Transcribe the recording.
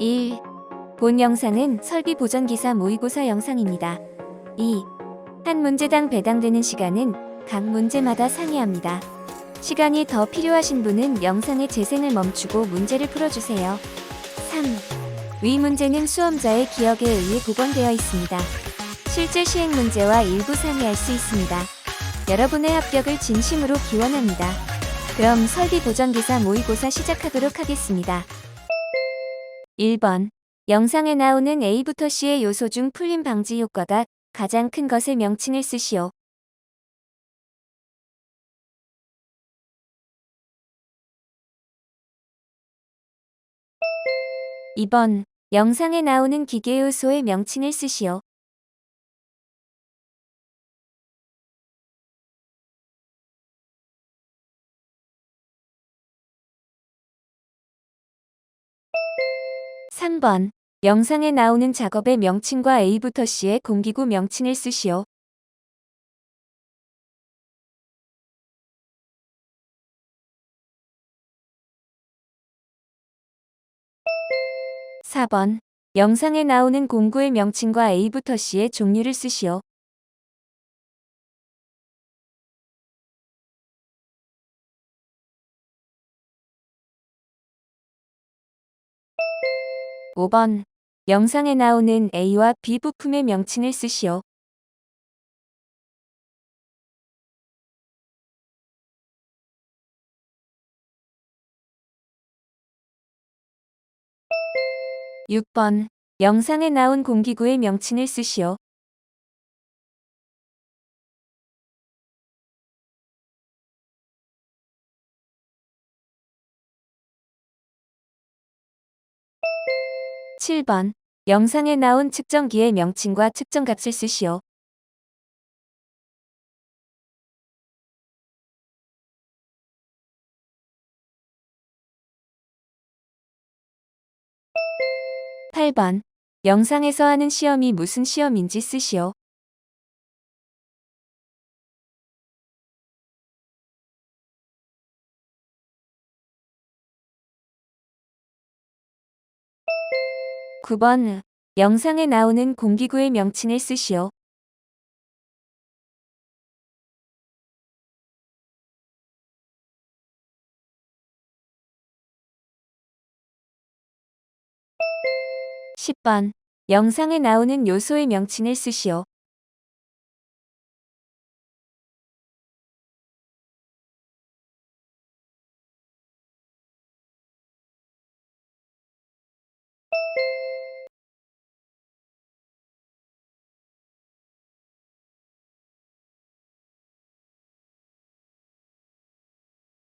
1. 본 영상은 설비 보전 기사 모의고사 영상입니다. 2. 한 문제당 배당되는 시간은 각 문제마다 상이합니다. 시간이 더 필요하신 분은 영상의 재생을 멈추고 문제를 풀어주세요. 3. 위 문제는 수험자의 기억에 의해 복원되어 있습니다. 실제 시행 문제와 일부 상이할 수 있습니다. 여러분의 합격을 진심으로 기원합니다. 그럼 설비 보전 기사 모의고사 시작하도록 하겠습니다. 1번. 영상에 나오는 A부터 C의 요소 중 풀림 방지 효과가 가장 큰 것의 명칭을 쓰시오. 2번. 영상에 나오는 기계 요소의 명칭을 쓰시오. 3번. 영상에 나오는 작업의 명칭과 A부터 C의 공기구 명칭을 쓰시오. 4번. 영상에 나오는 공구의 명칭과 A부터 C의 종류를 쓰시오. 5번. 영상에 나오는 A와 B 부품의 명칭을 쓰시오. 6번. 영상에 나온 공기구의 명칭을 쓰시오. 7번. 영상에 나온 측정기의 명칭과 측정값을 쓰시오. 8번. 영상에서 하는 시험이 무슨 시험인지 쓰시오. 9번. 영상에 나오는 공기구의 명칭을 쓰시오. 10번. 영상에 나오는 요소의 명칭을 쓰시오.